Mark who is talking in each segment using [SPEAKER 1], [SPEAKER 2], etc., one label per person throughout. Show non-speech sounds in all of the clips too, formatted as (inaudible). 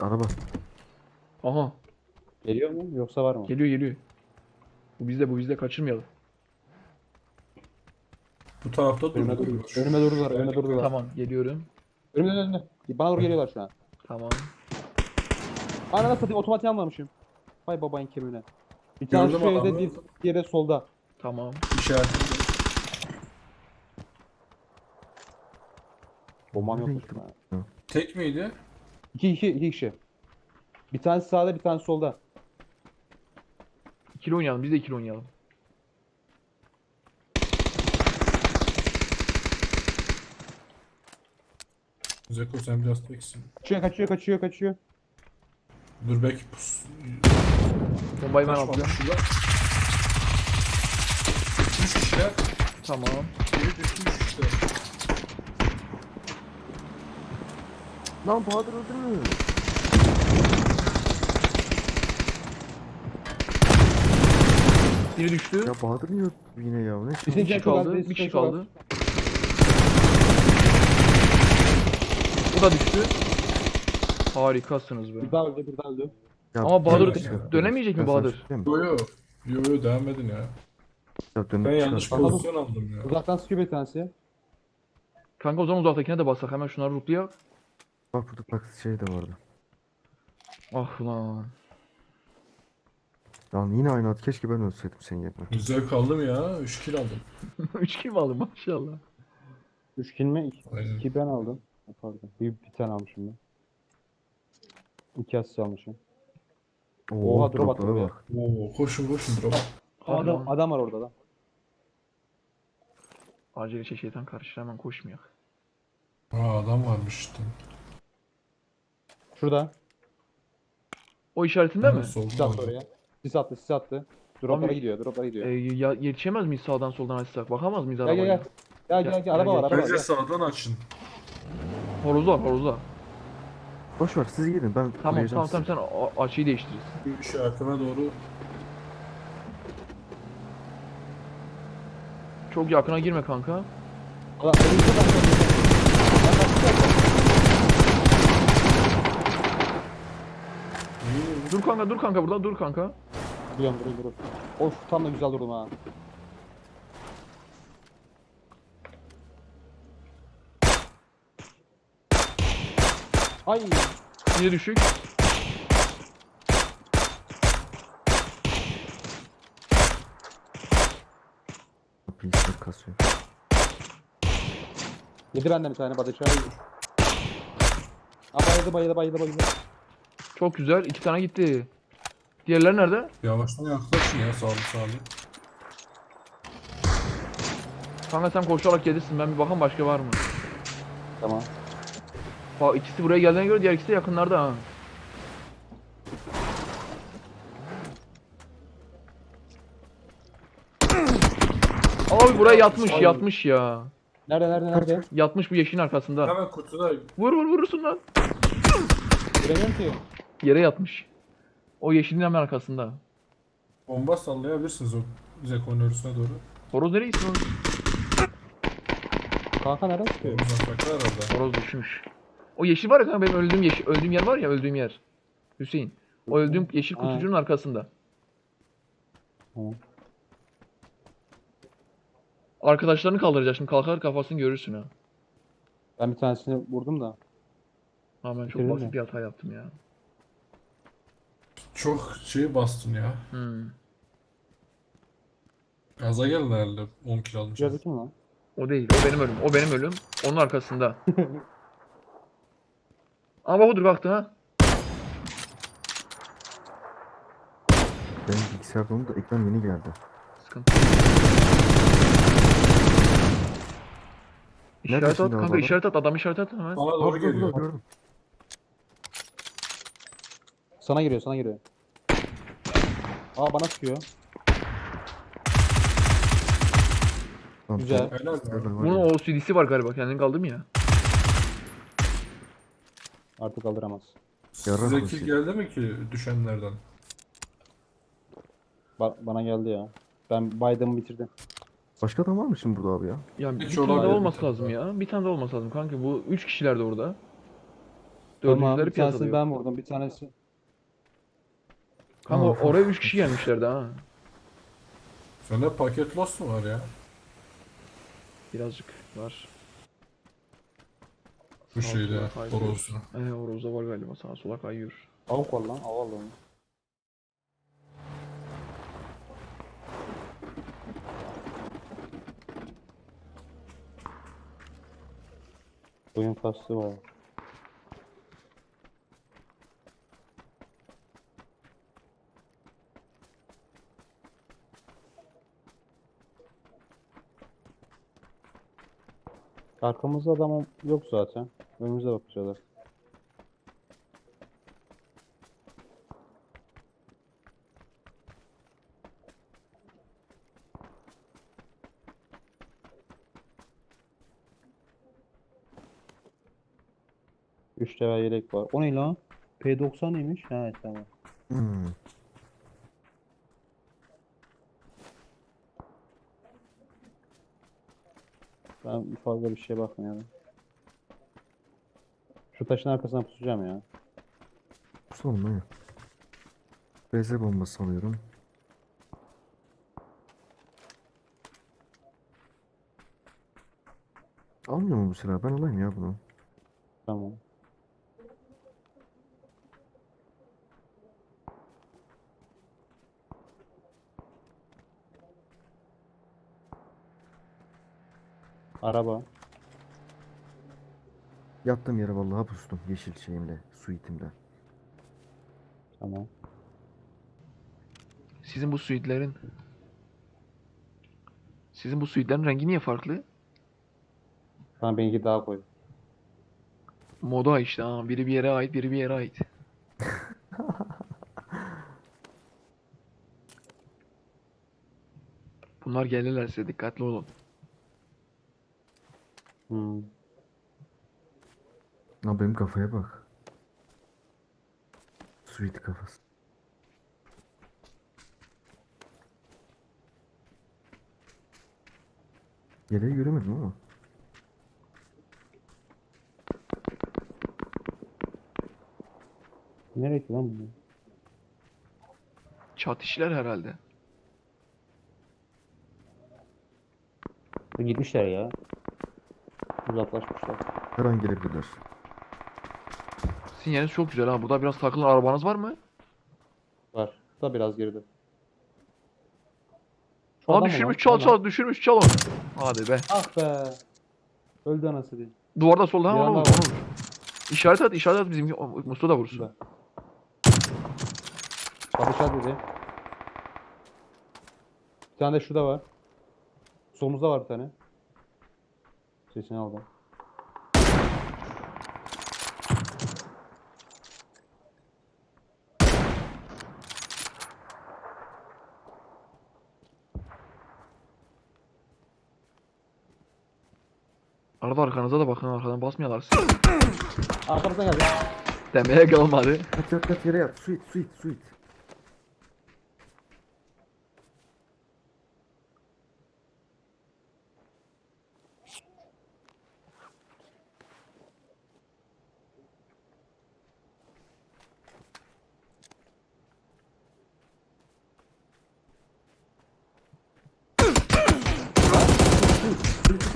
[SPEAKER 1] Araba.
[SPEAKER 2] Aha
[SPEAKER 3] Geliyor mu yoksa var mı?
[SPEAKER 2] geliyor geliyor. Bu bizde bu bizde kaçırmayalım.
[SPEAKER 4] Bu tarafta
[SPEAKER 3] Önüme,
[SPEAKER 4] durdu.
[SPEAKER 3] dur, önüme durdular, önüme durdular.
[SPEAKER 2] Tamam geliyorum.
[SPEAKER 3] Önüme önüme. Bana doğru geliyorlar şu an.
[SPEAKER 2] Tamam.
[SPEAKER 3] Ananı satayım otomatik almamışım. Vay babayın kemiğine. Bir tane
[SPEAKER 4] Gördüm
[SPEAKER 3] şu evde,
[SPEAKER 4] adamı.
[SPEAKER 3] bir diğeri de solda.
[SPEAKER 2] Tamam.
[SPEAKER 4] İşaretli.
[SPEAKER 3] Bombam yokmuş.
[SPEAKER 4] Tek miydi?
[SPEAKER 3] İki, iki, iki kişi. Bir tanesi sağda, bir tanesi solda.
[SPEAKER 2] İkili oynayalım biz de ikili oynayalım.
[SPEAKER 4] Zeko sen biraz teksin.
[SPEAKER 3] Kaçıyor, kaçıyor, kaçıyor, kaçıyor.
[SPEAKER 4] Dur belki pus.
[SPEAKER 2] Bombayı ben
[SPEAKER 4] Kaçmamış
[SPEAKER 2] atıyorum.
[SPEAKER 4] şurada. Üç kişiler.
[SPEAKER 2] Tamam.
[SPEAKER 4] Biri düşmüş işte.
[SPEAKER 1] Lan Bahadır öldürme.
[SPEAKER 2] Biri düştü.
[SPEAKER 1] Ya Bahadır niye öldü yine ya? Ne
[SPEAKER 3] Bir
[SPEAKER 1] şey?
[SPEAKER 2] Bir kişi kaldı. Bir kişi kaldı. Bu da düştü. Harikasınız be.
[SPEAKER 3] Bir öldü, bir öldü.
[SPEAKER 1] Ya,
[SPEAKER 2] Ama Bahadır
[SPEAKER 1] dönüp
[SPEAKER 2] dönemeyecek mi Bahadır?
[SPEAKER 1] mi?
[SPEAKER 4] Yo yo. Yo yo devam edin ya. Ben yanlış pozisyon aldım ya.
[SPEAKER 3] Uzaktan sıkıyor bir tanesi.
[SPEAKER 2] Kanka o zaman uzaktakine de bassak hemen şunları rootlayak.
[SPEAKER 1] Bak burada bak şey de vardı.
[SPEAKER 2] Ah lan.
[SPEAKER 1] Lan yine aynı at. Keşke ben ölseydim senin yerine.
[SPEAKER 4] Güzel kaldım ya. 3 kill aldım. (laughs)
[SPEAKER 2] 3 kill mi aldın maşallah.
[SPEAKER 3] 3 kill mi? 2
[SPEAKER 4] Aynen.
[SPEAKER 3] ben aldım. Pardon. Bir, bir tane almışım ben. 2 asist almışım.
[SPEAKER 1] Oo,
[SPEAKER 3] Oha, drop attı
[SPEAKER 1] droplara bak.
[SPEAKER 4] Oo koşun koşun drop.
[SPEAKER 3] Adam,
[SPEAKER 2] lan.
[SPEAKER 3] adam var orada da.
[SPEAKER 2] Acele şey şeytan karışır hemen koşmayak.
[SPEAKER 4] Aa adam varmış işte.
[SPEAKER 3] Şurada.
[SPEAKER 2] O işaretinde mi?
[SPEAKER 3] Sis attı oraya. Sis attı, sis attı. Droplara
[SPEAKER 2] Abi-
[SPEAKER 3] gidiyor, droplara gidiyor.
[SPEAKER 2] Ee, ya, yetişemez miyiz sağdan soldan açsak? Bakamaz mıyız
[SPEAKER 3] gel gel
[SPEAKER 2] arabaya?
[SPEAKER 3] gel. Gel gel gel. Araba
[SPEAKER 2] gel,
[SPEAKER 3] var, araba var.
[SPEAKER 4] Bence
[SPEAKER 3] Gel.
[SPEAKER 4] sağdan açın.
[SPEAKER 2] Horozlar horozlar.
[SPEAKER 1] Boş ver siz gidin ben
[SPEAKER 2] Tamam tamam tamam sen a- açıyı değiştiririz.
[SPEAKER 4] Bu işaretime doğru.
[SPEAKER 2] Çok yakına girme kanka.
[SPEAKER 3] Adam önümüzde ben de- Ben de-
[SPEAKER 2] Dur kanka dur kanka burada dur kanka.
[SPEAKER 3] Duruyorum, duruyorum, duruyorum. Of tam da güzel durdum ha. Ay
[SPEAKER 2] Biri düşük.
[SPEAKER 1] Bilgisayar kasıyor.
[SPEAKER 3] yedi benden bir tane badaça. Ha bayıldı bayıldı bayıldı bayıldı.
[SPEAKER 2] Çok güzel. iki tane gitti. Diğerleri nerede?
[SPEAKER 4] Yavaştan yaklaşın ya sağlı sağlı.
[SPEAKER 2] Kanka sen koşarak gelirsin. Ben bir bakayım başka var mı?
[SPEAKER 3] Tamam.
[SPEAKER 2] Bak ikisi buraya geldiğine göre diğer ikisi de yakınlarda ha. Abi buraya yatmış
[SPEAKER 4] Abi.
[SPEAKER 2] yatmış ya.
[SPEAKER 3] Nerede nerede nerede?
[SPEAKER 2] Yatmış bu yeşilin arkasında.
[SPEAKER 4] Hemen kutuda
[SPEAKER 2] Vur vur vurursun lan.
[SPEAKER 3] Göremiyorum ki.
[SPEAKER 2] Yere yatmış. O yeşilin hemen arkasında.
[SPEAKER 4] bomba sallayabilirsiniz o Zeko'nun örüsüne doğru.
[SPEAKER 2] Horoz nereye gitsin oğlum?
[SPEAKER 3] Kanka nereden çıkıyor?
[SPEAKER 4] Uzakta herhalde.
[SPEAKER 2] Horoz düşmüş. O yeşil var ya kanka benim öldüğüm yeşil, öldüğüm yer var ya öldüğüm yer. Hüseyin. O öldüğüm yeşil
[SPEAKER 3] Ha.
[SPEAKER 2] kutucuğun arkasında.
[SPEAKER 3] Tamam.
[SPEAKER 2] Arkadaşlarını kaldıracak şimdi kalkar kafasını görürsün ha.
[SPEAKER 3] Ben bir tanesini vurdum da.
[SPEAKER 2] Ha ben çok
[SPEAKER 3] Bitirdin
[SPEAKER 2] basit
[SPEAKER 3] mi?
[SPEAKER 2] bir hata yaptım ya.
[SPEAKER 4] Çok şey bastın ya.
[SPEAKER 2] Hmm.
[SPEAKER 4] Gaza geldi herhalde 10 kill almış.
[SPEAKER 3] Yazık mı lan?
[SPEAKER 2] O değil. O benim ölüm. O benim ölüm. Onun arkasında. (laughs) Ama bak dur baktı ha.
[SPEAKER 1] Benim bilgisayar dondu da ekran yeni geldi.
[SPEAKER 2] Sıkıntı. İşaret
[SPEAKER 1] Neredesin
[SPEAKER 2] at kanka
[SPEAKER 1] baba?
[SPEAKER 2] işaret at adam işaret at hemen.
[SPEAKER 4] Bana doğru geliyor.
[SPEAKER 1] gördüm.
[SPEAKER 3] Sana giriyor sana giriyor. Aa bana sıkıyor.
[SPEAKER 1] Lan,
[SPEAKER 3] Güzel.
[SPEAKER 4] Helal ya.
[SPEAKER 1] Gördüm, var
[SPEAKER 2] Bunun. OCD'si var galiba kendini kaldı mı ya?
[SPEAKER 3] Artık aldıramaz.
[SPEAKER 4] Size
[SPEAKER 1] Yarrak
[SPEAKER 4] kill
[SPEAKER 1] olsun.
[SPEAKER 4] geldi mi ki düşenlerden?
[SPEAKER 3] Ba- bana geldi ya. Ben Biden'ı bitirdim.
[SPEAKER 1] Başka adam var mı şimdi burada abi ya?
[SPEAKER 2] Ya bir
[SPEAKER 4] Hiç
[SPEAKER 2] tane
[SPEAKER 4] olabilir
[SPEAKER 2] daha
[SPEAKER 4] bir
[SPEAKER 2] olması
[SPEAKER 4] tane
[SPEAKER 2] lazım ya. Bir tane daha olması lazım kanka. Bu üç kişiler de orada.
[SPEAKER 3] Tamam
[SPEAKER 2] Dördüncüleri
[SPEAKER 3] bir
[SPEAKER 2] piyasada
[SPEAKER 3] tanesini ben vurdum bir tanesi.
[SPEAKER 2] Kanka
[SPEAKER 1] Of,
[SPEAKER 2] oraya
[SPEAKER 1] of,
[SPEAKER 2] 3 kişi gelmişlerdi ha.
[SPEAKER 4] Sende paket loss mu var ya?
[SPEAKER 2] Birazcık var.
[SPEAKER 4] Bu
[SPEAKER 2] Sağa
[SPEAKER 4] şeyde
[SPEAKER 2] kaydırıyor.
[SPEAKER 4] horozda.
[SPEAKER 2] Ee, orozda var galiba sağa sola kayıyor.
[SPEAKER 3] Avuk var lan av aldım. Oyun kastı var. Arkamızda adam yok zaten. Önümüze bakacaklar. Üç tane yelek var. O ne lan? P90 neymiş? Ha tamam.
[SPEAKER 1] Hmm.
[SPEAKER 3] Ben fazla bir şeye bakmıyorum. Şu taşın arkasına pusacağım ya.
[SPEAKER 1] Son ne? Beze bombası alıyorum. Almıyor mu bu silah? Ben alayım ya bunu.
[SPEAKER 3] Tamam. Araba.
[SPEAKER 1] Yattığım yere vallahi pustum. Yeşil şeyimle, suitimle.
[SPEAKER 3] Tamam.
[SPEAKER 2] Sizin bu suitlerin Sizin bu suitlerin rengi niye farklı?
[SPEAKER 3] Sana benimki daha koy.
[SPEAKER 2] Moda işte ha. Biri bir yere ait, biri bir yere ait. (laughs) Bunlar gelirler size dikkatli olun.
[SPEAKER 3] Hmm.
[SPEAKER 1] Lan benim kafaya bak. Suit kafası. Yeleği göremedim ama.
[SPEAKER 3] Nereye gitti lan bu?
[SPEAKER 2] Çatışlar herhalde.
[SPEAKER 3] Gitmişler ya. Uzaklaşmışlar.
[SPEAKER 1] Her an gelebilirler.
[SPEAKER 2] Sinyaliniz çok güzel ha. Burada biraz takılan arabanız var mı?
[SPEAKER 3] Var. Da biraz geride. Şu
[SPEAKER 2] Aa
[SPEAKER 3] adam mı
[SPEAKER 2] düşürmüş
[SPEAKER 3] lan?
[SPEAKER 2] çal çal düşürmüş çal onu. Hadi be.
[SPEAKER 3] Ah be. Öldü anası değil.
[SPEAKER 2] Duvarda solda ha
[SPEAKER 3] Bir
[SPEAKER 2] onu
[SPEAKER 3] anda
[SPEAKER 2] vur,
[SPEAKER 3] var.
[SPEAKER 2] onu vur. İşaret at işaret at bizim Mustafa da vursun.
[SPEAKER 3] Şurada. Çalışa dedi. Bir tane de şurada var. Solumuzda var bir tane. Sesini aldım.
[SPEAKER 2] Arada arkanıza da bakın arkadan basmıyorlar sizi.
[SPEAKER 3] Arkamızdan geldi.
[SPEAKER 2] Demeye kalmadı.
[SPEAKER 1] Yat yat yat yere yat. Suit suit suit.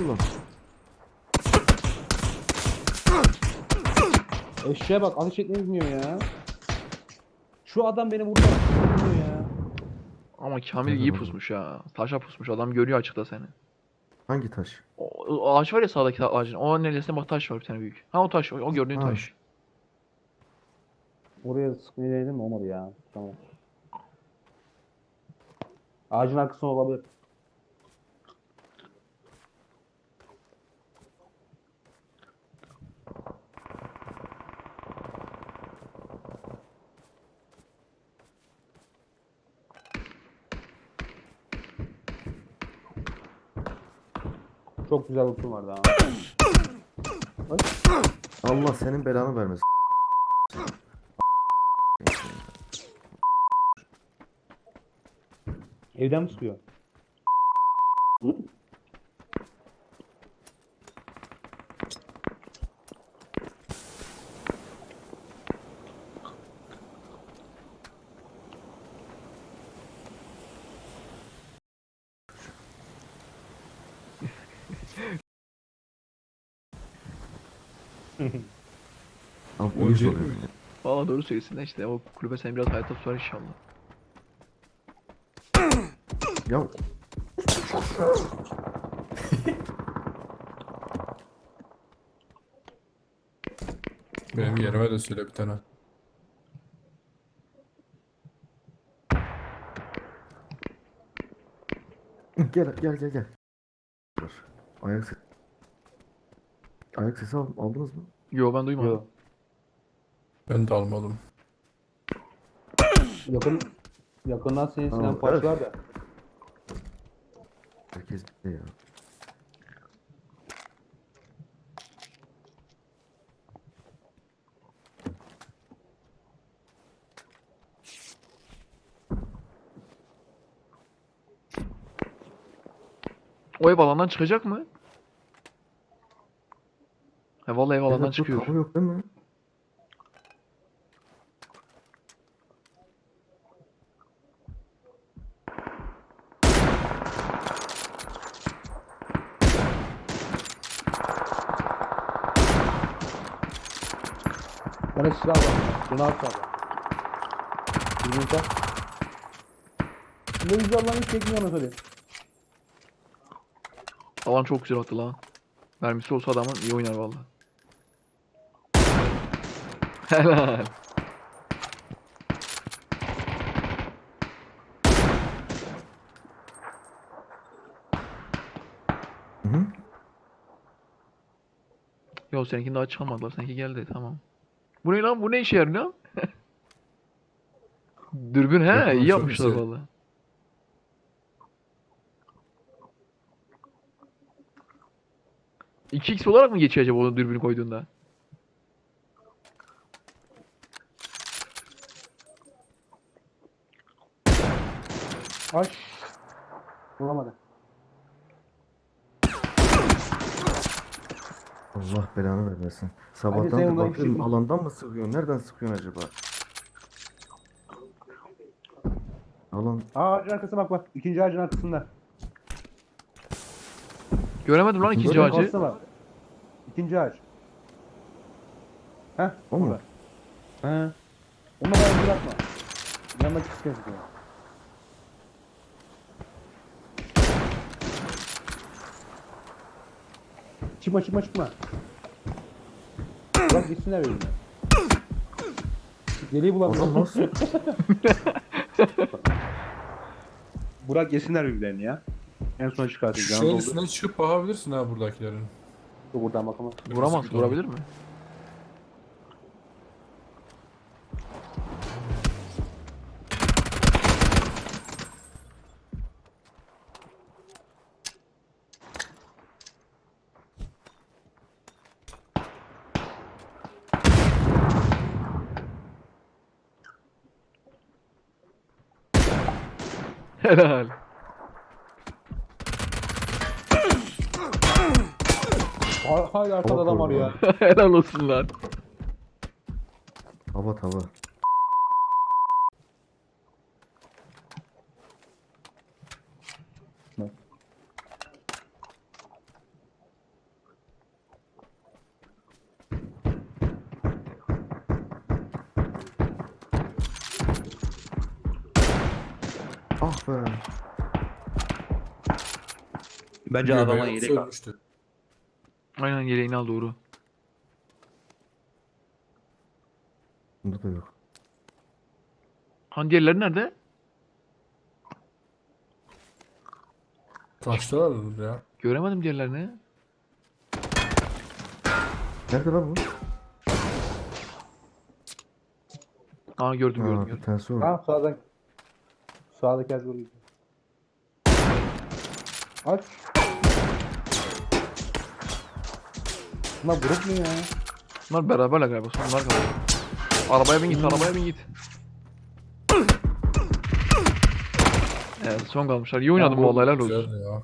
[SPEAKER 1] Suit kullan.
[SPEAKER 3] Eşeğe bak ateş etmeyi bilmiyor ya. Şu adam beni vurdu. Bilmiyor ya.
[SPEAKER 2] Ama Kamil iyi pusmuş ha. Taşa pusmuş. Adam görüyor açıkta seni.
[SPEAKER 1] Hangi taş?
[SPEAKER 2] O, o ağaç var ya sağdaki ağacın. O neresinde bak taş var bir tane büyük. Ha o taş. O, o gördüğün
[SPEAKER 1] Ha.
[SPEAKER 2] taş.
[SPEAKER 3] Oraya sıkmayı denedim mi? Olmadı ya. Tamam. Ağacın arkasında olabilir. Çok güzel ultim vardı ha.
[SPEAKER 1] Allah senin belanı vermesin.
[SPEAKER 3] Evden mi sıkıyor?
[SPEAKER 4] Mu?
[SPEAKER 2] Valla doğru söylüyorsun da işte o kulübe seni biraz hayata tutar inşallah.
[SPEAKER 1] Ya
[SPEAKER 4] Benim yerime de söyle bir tane.
[SPEAKER 1] gel gel gel gel. Dur. Ayak sesi. Ayak sesi al- aldınız mı?
[SPEAKER 2] Yo ben duymadım.
[SPEAKER 3] Yo.
[SPEAKER 4] Ben de almadım.
[SPEAKER 3] Yakın yakından senin
[SPEAKER 1] Tamam,
[SPEAKER 3] silah parçalar da.
[SPEAKER 1] Herkes bitti ya.
[SPEAKER 2] O ev alandan çıkacak mı? He vallahi ev alandan
[SPEAKER 1] Evet, bu
[SPEAKER 2] çıkıyor.
[SPEAKER 1] kapı yok değil mi?
[SPEAKER 3] Bana silah var. Bunu at abi. Yumurta. Ne güzel lan hiç çekmiyor onu söyle.
[SPEAKER 2] Alan çok güzel attı lan. Mermisi olsa adamın iyi oynar valla. Helal.
[SPEAKER 1] Hı hı.
[SPEAKER 2] Yo seninkini daha çıkamadılar. Seninki geldi tamam. Bu ne lan? Bu ne işe yarıyor? Dürbün he
[SPEAKER 4] Yakın
[SPEAKER 2] iyi yapmışlar
[SPEAKER 4] güzel.
[SPEAKER 2] valla. X olarak mı geçiyor acaba o dürbünü koyduğunda?
[SPEAKER 3] Aç. Vuramadı.
[SPEAKER 1] Allah vermesin. Sabahtan da bakıyorum alandan mı sıkıyorsun? Nereden sıkıyorsun acaba? Alan
[SPEAKER 3] Aa ağacın arkasına bak bak. İkinci ağacın arkasında.
[SPEAKER 2] Göremedim lan ikinci
[SPEAKER 1] Böyle
[SPEAKER 2] ağacı.
[SPEAKER 3] Var. İkinci ağaç. Heh.
[SPEAKER 1] o mu?
[SPEAKER 3] He. Onu bana bırakma. Yanına çıkacağız ya. Çıkma çıkma çıkma. Bırak gitsinler benimle. Deliği bulamıyorum.
[SPEAKER 1] nasıl? (laughs)
[SPEAKER 3] Burak yesinler birbirlerini ya. En son Canı doldu.
[SPEAKER 4] üstüne çıkıp bakabilirsin ha buradakilerin.
[SPEAKER 3] Dur buradan bakalım.
[SPEAKER 2] Vuramaz. Vurabilir mi? Helal.
[SPEAKER 3] Ha- Hala arkada adam var ya. (laughs)
[SPEAKER 2] Helal olsun lan.
[SPEAKER 1] Tava tava. Be.
[SPEAKER 3] Bence
[SPEAKER 4] Göbeği
[SPEAKER 3] adama yedek al.
[SPEAKER 4] ölmüştü.
[SPEAKER 2] Aynen yeleğini al doğru.
[SPEAKER 1] Bunda da yok.
[SPEAKER 2] Han diğerleri nerede?
[SPEAKER 4] Taştılar ya.
[SPEAKER 2] Göremedim diğerlerini.
[SPEAKER 1] Nerede lan bu?
[SPEAKER 2] Aa gördüm gördüm
[SPEAKER 1] Aa, bir
[SPEAKER 2] gördüm.
[SPEAKER 1] tanesi orada.
[SPEAKER 3] Ha sağdan. Sağdaki az vuruyor. Aç. Bunlar grup mu ya?
[SPEAKER 2] Bunlar beraberler galiba. Sonlar galiba. Arabaya bin git, arabaya bin git. Evet son kalmışlar. İyi oynadım
[SPEAKER 3] bu-
[SPEAKER 2] vallahi helal olsun.
[SPEAKER 4] Güzel ya.